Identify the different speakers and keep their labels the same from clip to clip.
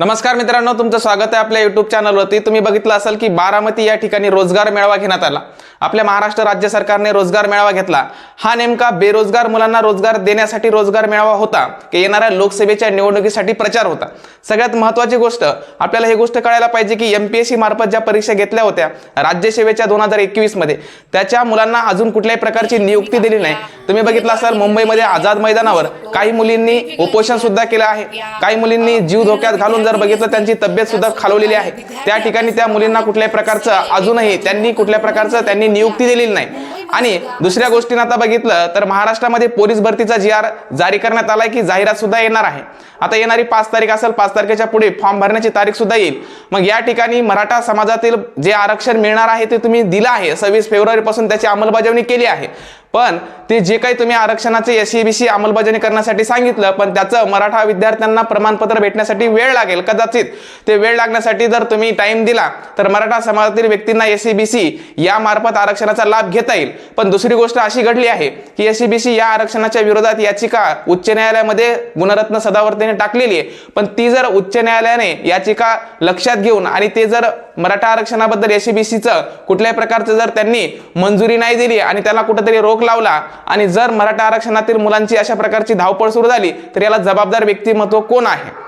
Speaker 1: नमस्कार मित्रांनो तुमचं स्वागत आहे आपल्या युट्यूब चॅनलवरती तुम्ही बघितलं असेल की बारामती या ठिकाणी रोजगार मेळावा घेण्यात आला. आपल्या महाराष्ट्र राज्य सरकारने रोजगार मेळावा घेतला. हा नेमका बेरोजगार मुलांना रोजगार देण्यासाठी रोजगार मेळावा होता की येणाऱ्या लोकसभेच्या निवडणुकीसाठी प्रचार होता? सगळ्यात महत्त्वाची गोष्ट आपल्याला ही गोष्ट कळायला पाहिजे की एम पी एस सी मार्फत ज्या परीक्षा घेतल्या होत्या राज्यसेवेच्या दोन हजार एकवीसमध्ये त्याच्या मुलांना अजून कुठल्याही प्रकारची नियुक्ती दिली नाही. तुम्ही बघितलं असाल मुंबईमध्ये आझाद मैदानावर काही मुलींनी उपोषण सुद्धा केलं आहे. काही मुलींनी जीव धोक्यात घालून जर बघितलं त्यांची तब्येत सुद्धा खालवलेली आहे. त्या ठिकाणी त्या मुलींना कुठल्याही प्रकारचं अजूनही त्यांनी कुठल्या प्रकारचं त्यांनी नियुक्ती दिलेली नाही. आणि दुसऱ्या गोष्टीनं आता बघितलं तर महाराष्ट्रामध्ये पोलीस भरतीचा जी आर जारी करण्यात आलाय की जाहिरात सुद्धा येणार आहे. आता येणारी पाच तारीख असेल पाच तारखेच्या पुढे फॉर्म भरण्याची तारीख सुद्धा येईल. मग या ठिकाणी मराठा समाजातील जे आरक्षण मिळणार आहे ते तुम्ही दिलं आहे. सव्वीस फेब्रुवारी पासून त्याची अंमलबजावणी केली आहे. पण ते जे काही तुम्ही आरक्षणाचे एस बी सी अंमलबजावणी करण्यासाठी सांगितलं पण त्याचं मराठा विद्यार्थ्यांना प्रमाणपत्र भेटण्यासाठी वेळ लागेल कदाचित. ते वेळ लागण्यासाठी जर तुम्ही टाइम दिला तर मराठा समाजातील व्यक्तींना एस बी सी या मार्फत आरक्षणाचा लाभ घेता येईल. पण दुसरी गोष्ट अशी घडली आहे की एस बी सी या आरक्षणाच्या विरोधात याचिका उच्च न्यायालयामध्ये गुणरत्न सदावर्तीने टाकलेली आहे. पण ती जर उच्च न्यायालयाने याचिका लक्षात घेऊन आणि ते जर मराठा आरक्षणाबद्दल एस बी सीचं कुठल्याही प्रकारचं जर त्यांनी मंजुरी नाही दिली आणि त्याला कुठेतरी रोख लावला आणि जर मराठा आरक्षणातील मुलांची अशा प्रकारची धावपळ सुरू झाली तर याला जबाबदार व्यक्तिमत्व कोण आहे?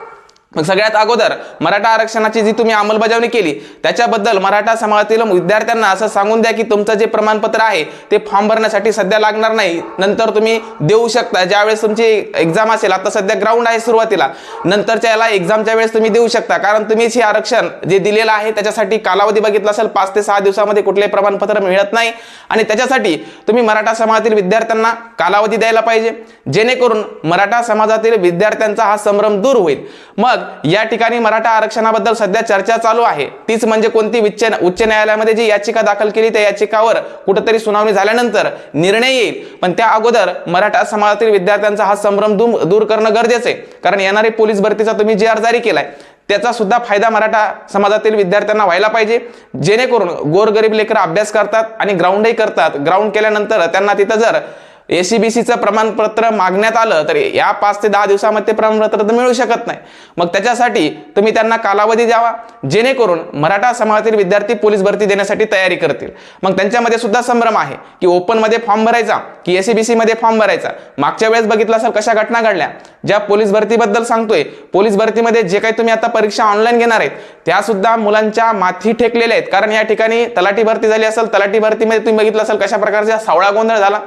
Speaker 1: मग सगळ्यात अगोदर मराठा आरक्षणाची जी तुम्ही अंमलबजावणी केली त्याच्याबद्दल मराठा समाजातील विद्यार्थ्यांना असं सांगून द्या की तुमचं जे प्रमाणपत्र आहे ते फॉर्म भरण्यासाठी सध्या लागणार नाही. नंतर तुम्ही देऊ शकता. ज्यावेळेस तुमची एक्झाम असेल आता सध्या ग्राउंड आहे सुरुवातीला. नंतरच्या याला एक्झामच्या वेळेस तुम्ही देऊ शकता. कारण तुम्हीच हे आरक्षण जे दिलेलं आहे त्याच्यासाठी कालावधी बघितला असेल पाच ते सहा दिवसामध्ये कुठलेही प्रमाणपत्र मिळत नाही. आणि त्याच्यासाठी तुम्ही मराठा समाजातील विद्यार्थ्यांना कालावधी द्यायला पाहिजे. जेणेकरून मराठा समाजातील विद्यार्थ्यांचा हा संभ्रम दूर होईल. मग या ठिकाणी मराठा आरक्षणाबद्दल सध्या चर्चा चालू आहे. तीच म्हणजे कोणती? उच्च उच्च न्यायालयामध्ये जी याचिका दाखल केली त्या याचिकावर कुठंतरी सुनावणी झाल्यानंतर निर्णय येईल. पण त्या अगोदर मराठा समाजातील विद्यार्थ्यांचा हा संभ्रम दूर दूर करणं गरजेचं आहे. कारण येणारी पोलीस भरतीचा तुम्ही जी आर जारी केलाय. त्याचा सुद्धा फायदा मराठा समाजातील विद्यार्थ्यांना व्हायला पाहिजे. जेणेकरून गोरगरीब लेकर अभ्यास करतात आणि ग्राउंडही करतात. ग्राउंड केल्यानंतर त्यांना तिथं जर एसीबीसीचं प्रमाणपत्र मागण्यात आलं तर या पाच ते दहा दिवसामध्ये ते प्रमाणपत्र तर मिळू शकत नाही. मग त्याच्यासाठी तुम्ही त्यांना कालावधी द्यावा जेणेकरून मराठा समाजातील विद्यार्थी पोलीस भरती देण्यासाठी तयारी करतील. मग त्यांच्यामध्ये सुद्धा संभ्रम आहे की ओपनमध्ये फॉर्म भरायचा की एसीबीसी मध्ये फॉर्म भरायचा. मागच्या वेळेस बघितलं असेल कशा घटना घडल्या. ज्या पोलीस भरतीबद्दल सांगतोय पोलीस भरतीमध्ये जे काही तुम्ही आता परीक्षा ऑनलाईन घेणार आहेत त्या सुद्धा मुलांच्या माथी ठेकलेल्या आहेत. कारण या ठिकाणी तलाठी भरती झाली असेल तलाठी भरतीमध्ये तुम्ही बघितलं असेल कशा प्रकारचा सावळा गोंधळ झाला.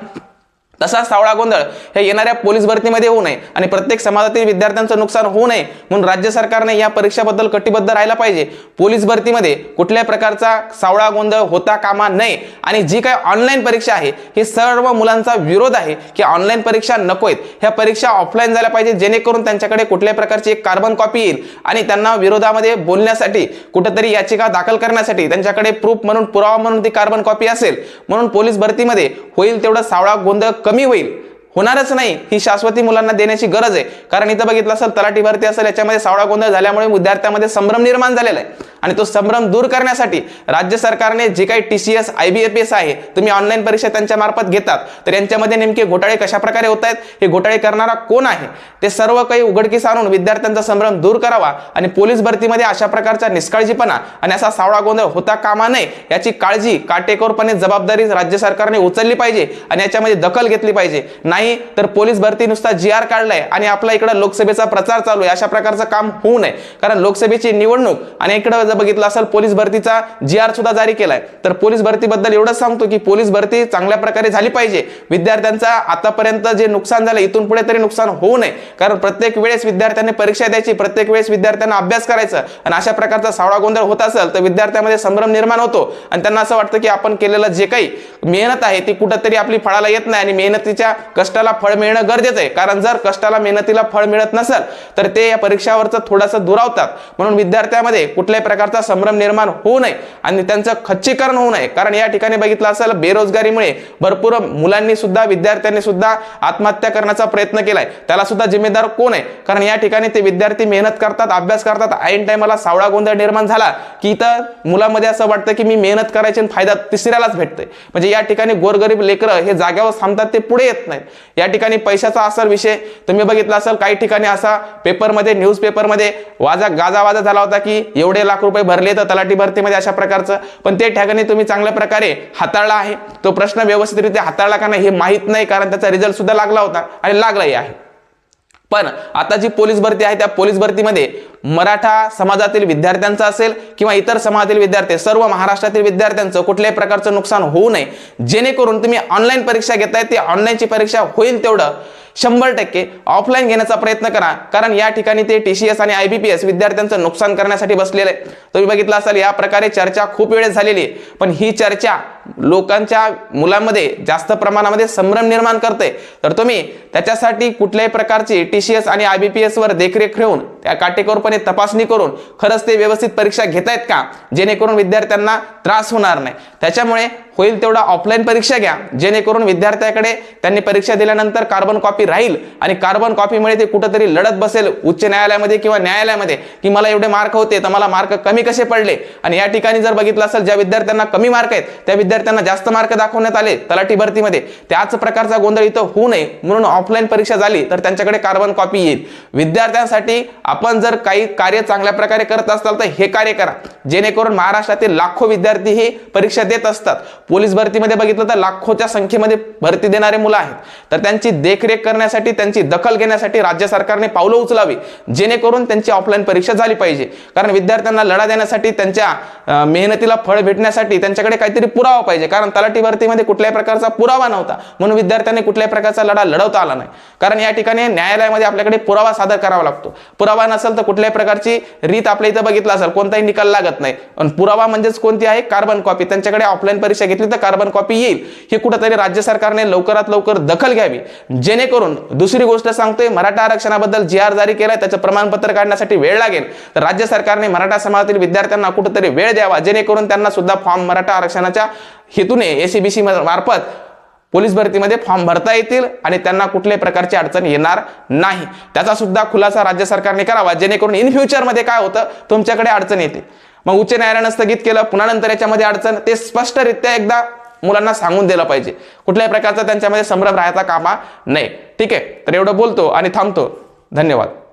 Speaker 1: तसा सावळा गोंधळ हे येणाऱ्या पोलीस भरतीमध्ये होऊ नये आणि प्रत्येक समाजातील विद्यार्थ्यांचं नुकसान होऊ नये म्हणून राज्य सरकारने या परीक्षाबद्दल कटिबद्ध राहायला पाहिजे. पोलीस भरतीमध्ये कुठल्याही प्रकारचा सावळा गोंधळ होता कामा नये आणि जी काय ऑनलाईन परीक्षा आहे ही सर्व मुलांचा विरोध आहे की ऑनलाईन परीक्षा नको आहेत ह्या परीक्षा ऑफलाईन झाल्या पाहिजे जेणेकरून त्यांच्याकडे कुठल्याही प्रकारची एक कार्बन कॉपी येईल आणि त्यांना विरोधामध्ये बोलण्यासाठी कुठंतरी याचिका दाखल करण्यासाठी त्यांच्याकडे प्रूफ म्हणून पुरावा म्हणून ती कार्बन कॉपी असेल. म्हणून पोलीस भरतीमध्ये होईल तेवढा सावळा गोंधळ कमी होईल होणारच नाही. ही शाश्वती मुलांना देण्याची गरज आहे. कारण इथं बघितलं असेल तलाठी भरती असेल याच्यामध्ये सावळा गोंधळ झाल्यामुळे विद्यार्थ्यामध्ये संभ्रम निर्माण झालेला आहे. आणि तो संभ्रम दूर करण्यासाठी राज्य सरकारने जे काही T C S I B F S आहे तुम्ही ऑनलाईन परीक्षा त्यांच्या मार्फत घेतात. तर यांच्यामध्ये नेमके घोटाळे कशा प्रकारे होत आहेत हे घोटाळे करणारा कोण आहे? ते सर्व काही उघडकीस आणून विद्यार्थ्यांचा संभ्रम दूर करावा आणि पोलीस भरतीमध्ये अशा प्रकारचा निष्काळजीपणा आणि असा सावळा गोंधळ होता कामा नये याची काळजी काटेकोरपणे जबाबदारी राज्य सरकारने उचलली पाहिजे आणि याच्यामध्ये दखल घेतली पाहिजे. नाही तर पोलीस भरती नुसता जी आर काढलाय आणि आपला इकडं लोकसभेचा प्रचार चालू आहे. अशा प्रकारचं काम होऊ नये. कारण लोकसभेची निवडणूक आणि इकडं जर बघितलं असेल पोलीस भरतीचा जी आर सुद्धा जारी केलाय. तर पोलीस भरतीबद्दल एवढंच सांगतो की पोलीस भरती चांगल्या प्रकारे झाली पाहिजे. विद्यार्थ्यांचा आतापर्यंत जे नुकसान झालं इथून पुढे तरी नुकसान होऊ नये. कारण प्रत्येक वेळेस विद्यार्थ्यांनी परीक्षा द्यायची प्रत्येक वेळेस विद्यार्थ्यांना अभ्यास करायचं आणि अशा प्रकारचा सावळा गोंधळ होत असेल तर विद्यार्थ्यांमध्ये संभ्रम निर्माण होतो. आणि त्यांना असं वाटतं की आपण केलेलं जे काही मेहनत आहे ती कुठंतरी आपली फळाला येत नाही आणि मेहनतीच्या कष्टाला फळ मिळणं गरजेचं आहे. कारण जर कष्टाला मेहनतीला फळ मिळत नसेल तर ते या परीक्षावरचं थोडंसं दुरावतात. म्हणून विद्यार्थ्यामध्ये कुठल्याही प्रकारचा संभ्रम निर्माण होऊ नये आणि त्यांचं खच्चीकरण होऊ नये. कारण या ठिकाणी बघितलं असेल बेरोजगारीमुळे भरपूर मुलांनी सुद्धा विद्यार्थ्यांनी सुद्धा आत्महत्या करण्याचा प्रयत्न केलाय. त्याला सुद्धा जिम्मेदार कोण आहे? कारण या ठिकाणी ते विद्यार्थी मेहनत करतात अभ्यास करतात. ऐन टायमाला सावळा गोंधळ निर्माण झाला की इथं मुलामध्ये असं वाटतं की मी मेहनत करायची आणि फायदा तिसऱ्यालाच भेटतोय. म्हणजे या ठिकाणी गोरगरीब लेकरं हे जाग्यावर थांबतात ते पुढे येत नाहीत. या ठिकाणी पैशाचा असेल विषय तुम्ही बघितला असेल काही ठिकाणी असा पेपरमध्ये न्यूज पेपरमध्ये वाजा गाजावाजा झाला होता की एवढे लाख रुपये भरले तर तलाठी भरतीमध्ये अशा प्रकारचं. पण ते ठिकाणी तुम्ही चांगल्या प्रकारे हाताळला आहे. तो प्रश्न व्यवस्थितरित्या हाताळला का नाही हे माहीत नाही कारण त्याचा रिझल्ट सुद्धा लागला होता आणि लागलाही आहे. पण आता जी पोलीस भरती आहे त्या पोलीस भरतीमध्ये मराठा समाजातील विद्यार्थ्यांचं असेल किंवा इतर समाजातील विद्यार्थी सर्व महाराष्ट्रातील विद्यार्थ्यांचं कुठल्याही प्रकारचं नुकसान होऊ नये. जेणेकरून तुम्ही ऑनलाईन परीक्षा घेताय ती ऑनलाईनची परीक्षा होईल तेवढं. शंभर टक्के ऑफलाईन घेण्याचा प्रयत्न करा. कारण या ठिकाणी ते टी सी एस आणि आय बी पी एस विद्यार्थ्यांचं नुकसान करण्यासाठी बसलेलं. आहे तुम्ही बघितलं असाल या प्रकारे चर्चा खूप वेळेस झालेली आहे. पण ही चर्चा लोकांच्या मुलांमध्ये जास्त प्रमाणामध्ये संभ्रम निर्माण करते. तर तुम्ही त्याच्यासाठी कुठल्याही प्रकारची टी सी एस आणि आय बी पी एसवर देखरेख ठेवून त्या काटेकोरपणे तपासणी करून खरंच ते व्यवस्थित परीक्षा घेतायत का? जेणेकरून विद्यार्थ्यांना त्रास होणार नाही. त्याच्यामुळे होईल तेवढा ऑफलाईन परीक्षा घ्या. जेणेकरून विद्यार्थ्याकडे त्यांनी परीक्षा दिल्यानंतर कार्बन कॉपी राहील आणि कार्बन कॉपीमुळे ते कुठंतरी लढत बसेल उच्च न्यायालयामध्ये किंवा न्यायालयामध्ये की मला एवढे मार्क होते तर मला मार्क कमी कसे पडले? आणि या ठिकाणी जर बघितलं असेल ज्या विद्यार्थ्यांना कमी मार्क आहेत त्या विद्यार्थ्यांना जास्त मार्क दाखवण्यात आले तलाठी भरतीमध्ये त्याच प्रकारचा गोंधळ इथं होऊ नये. म्हणून ऑफलाईन परीक्षा झाली तर त्यांच्याकडे कार्बन कॉपी येईल. विद्यार्थ्यांसाठी आपण जर काही कार्य चांगल्या प्रकारे करत असाल तर हे कार्य करा. जेणेकरून महाराष्ट्रातील लाखो विद्यार्थी ही परीक्षा देत असतात. पोलीस भरतीमध्ये बघितलं तर लाखोच्या संख्येमध्ये भरती देणारे मुलं आहेत. तर त्यांची देखरेख करण्यासाठी त्यांची दखल घेण्यासाठी राज्य सरकारने पावलं उचलावी. जेणेकरून त्यांची ऑफलाईन परीक्षा झाली पाहिजे. कारण विद्यार्थ्यांना लढा देण्यासाठी त्यांच्या मेहनतीला फळ भेटण्यासाठी त्यांच्याकडे काहीतरी पुरावा पाहिजे. कारण तलाठी भरतीमध्ये कुठल्याही प्रकारचा पुरावा नव्हता. म्हणून विद्यार्थ्यांनी कुठल्याही प्रकारचा लढा लढवता आला नाही. कारण या ठिकाणी न्यायालयामध्ये आपल्याकडे पुरावा सादर करावा लागतो. पुरावा नसेल तर कुठल्याही प्रकारची रीत आपल्या इथं बघितला असेल कोणताही निकाल लागत नाही. पण पुरावा म्हणजेच कोणती आहे? कार्बन कॉपी त्यांच्याकडे ऑफलाईन परीक्षा घेतली तर कार्बन कॉपी येईल. हे कुठंतरी राज्य सरकारने लवकरात लवकर दखल घ्यावी. जेणेकरून दुसरी गोष्ट सांगतोय मराठा आरक्षणाबद्दल जी आर जारी केलाय त्याचं प्रमाणपत्र काढण्यासाठी वेळ लागेल. तर राज्य सरकारने मराठा समाजातील विद्यार्थ्यांना कुठंतरी वेळ द्यावा. जेणेकरून त्यांना सुद्धा फॉर्म मराठा आरक्षणाच्या हेतूने एसीबीसी मार्फत पोलीस भरतीमध्ये फॉर्म भरता येतील आणि त्यांना कुठल्याही प्रकारची अडचण येणार नाही. त्याचा सुद्धा खुलासा राज्य सरकारने करावा जेणेकरून इन फ्युचरमध्ये काय होतं तुमच्याकडे अडचण येते मग उच्च न्यायालयानं स्थगित केलं पुन्हा नंतर याच्यामध्ये अडचण ते स्पष्टरित्या एकदा मुलांना सांगून दिलं पाहिजे. कुठल्याही प्रकारचा त्यांच्यामध्ये संभ्रम राहायचा कामा नाही ठीक आहे तर एवढं बोलतो आणि थांबतो. धन्यवाद.